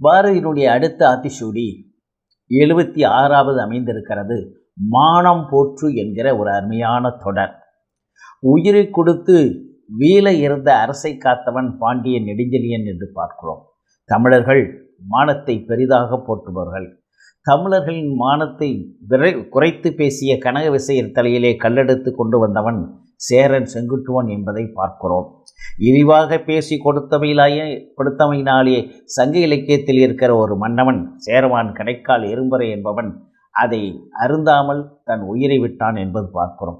பாரதியினுடைய அடுத்த ஆத்திசூடி எழுபத்தி ஆறாவது அமைந்திருக்கிறது. மானம் போற்று என்கிற ஒரு அருமையான தொடர். உயிரை கொடுத்து வீல இருந்த அரசை காத்தவன் பாண்டிய நெடுஞ்செலியன் என்று பார்க்கிறோம். தமிழர்கள் மானத்தை பெரிதாக போற்றுபவர்கள். தமிழர்களின் மானத்தை விரை குறைத்து பேசிய கனக விசையர் தலையிலே கல்லெடுத்து கொண்டு வந்தவன் சேரன் செங்குட்டுவன் என்பதை பார்க்கிறோம். இழிவாக பேசி கொடுத்தமையிலாயே கொடுத்தமையினாலே சங்க இலக்கியத்தில் இருக்கிற ஒரு மன்னவன் சேரவான் கடைக்கால் எறும்பறை என்பவன் அதை அருந்தாமல் தன் உயிரை விட்டான் என்பது பார்க்கிறோம்.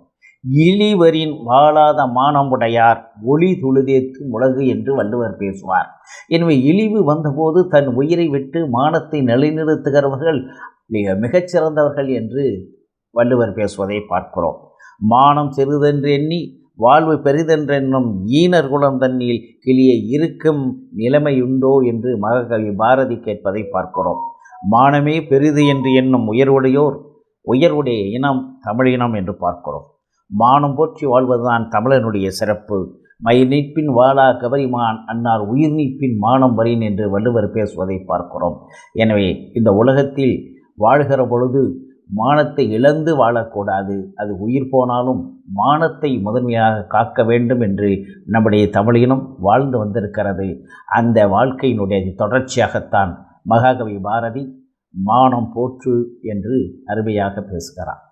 இழிவரின் வாழாத மானமுடையார் ஒளி துழுதேத்து முழகு என்று வள்ளுவர் பேசுவார். எனவே இழிவு வந்தபோது தன் உயிரை விட்டு மானத்தை நிலைநிறுத்துகிறவர்கள் மிக மிகச்சிறந்தவர்கள் என்று வள்ளுவர் பேசுவதை பார்க்கிறோம். மானம் சிறிதென்று எண்ணி வாழ்வு பெரிதென்றென்னும் ஈனர் குலம் தன்னில் கிளிய இருக்கும் நிலைமையுண்டோ என்று மகாகவி பாரதி கேட்பதை பார்க்கிறோம். மானமே பெரிது என்று எண்ணும் உயர்வுடையோர் உயர்வுடைய இனம் தமிழினம் என்று பார்க்கிறோம். மானம் போற்றி வாழ்வதுதான் தமிழனுடைய சிறப்பு. மை நீட்பின் வாழா கவரிமான் அன்னார் உயிர் நீட்பின் மானம் வரின் என்று வள்ளுவர் பேசுவதை பார்க்கிறோம். எனவே இந்த உலகத்தில் வாழ்கிற பொழுது மானத்தை இழந்து வாழக்கூடாது. அது உயிர் போனாலும் மானத்தை முதன்மையாக காக்க வேண்டும் என்று நம்முடைய தமிழினம் வாழ்ந்து வந்திருக்கிறது. அந்த வாழ்க்கையினுடைய தொடர்ச்சியாகத்தான் மகாகவி பாரதி மானம் போற்று என்று அருமையாக பேசுகிறார்.